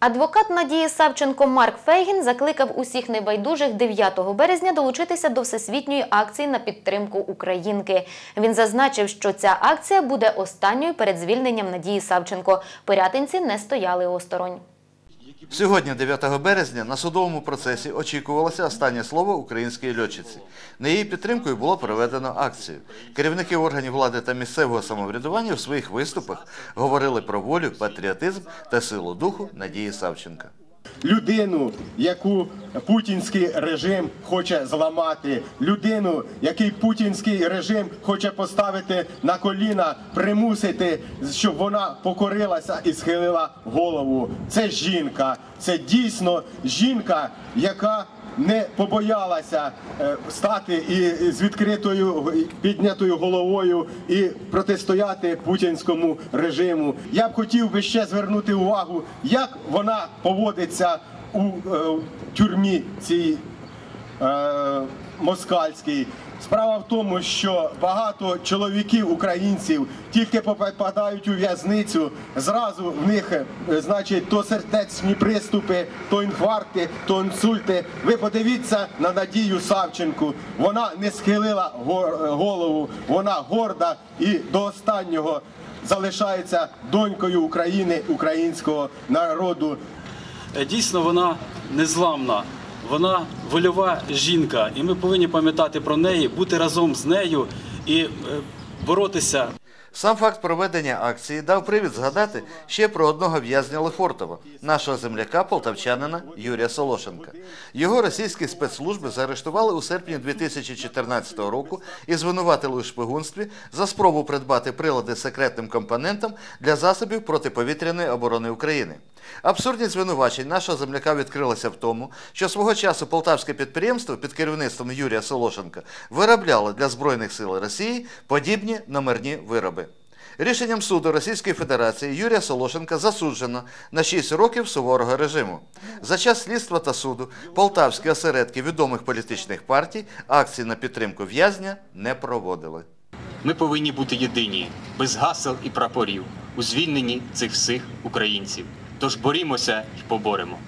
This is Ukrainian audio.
Адвокат Надії Савченко Марк Фейгін закликав усіх небайдужих 9 березня долучитися до всесвітньої акції на підтримку українки. Він зазначив, що ця акція буде останньою перед звільненням Надії Савченко. Пирятинці не стояли осторонь. Сьогодні, 9 березня, на судовому процесі очікувалося останнє слово української льотчиці. На її підтримкою було проведено акцію. Керівники органів влади та місцевого самоврядування в своїх виступах говорили про волю, патріотизм та силу духу Надії Савченка. Людину, яку путінський режим хоче зламати, людину, який путінський режим хоче поставити на коліна, примусити, щоб вона покорилася і схилила голову. Це жінка, це дійсно жінка, яка не побоялася е, стати і з відкритою піднятою головою і протистояти путінському режиму. Я б хотів би ще звернути увагу, як вона поводиться у е, тюрмі цій е, москальській. Справа в тому, що багато чоловіків українців тільки попадають у в'язницю, зразу в них, е, значить, то сердечні приступи, то інфаркти, то інсульти. Ви подивіться на Надію Савченку. Вона не схилила голову, вона горда і до останнього залишається донькою України, українського народу. Е, Дійсно, вона незламна, вона вольова жінка, і ми повинні пам'ятати про неї, бути разом з нею і е, боротися Сам факт проведення акції дав привід згадати ще про одного в'язня Лефортова, нашого земляка полтавчанина Юрія Солошенка. Його російські спецслужби заарештували у серпні 2014 року і звинуватили у шпигунстві за спробу придбати прилади секретним компонентом для засобів протиповітряної оборони України. Абсурдність звинувачень нашого земляка відкрилася в тому, що свого часу полтавське підприємство під керівництвом Юрія Солошенка виробляло для Збройних сил Росії подібні номерні вироби. Рішенням суду Російської Федерації Юрія Солошенка засуджено на 6 років суворого режиму. За час слідства та суду полтавські осередки відомих політичних партій акції на підтримку в'язня не проводили. Ми повинні бути єдині, без гасел і прапорів, у звільненні цих всіх українців. Тож борімося і поборемо.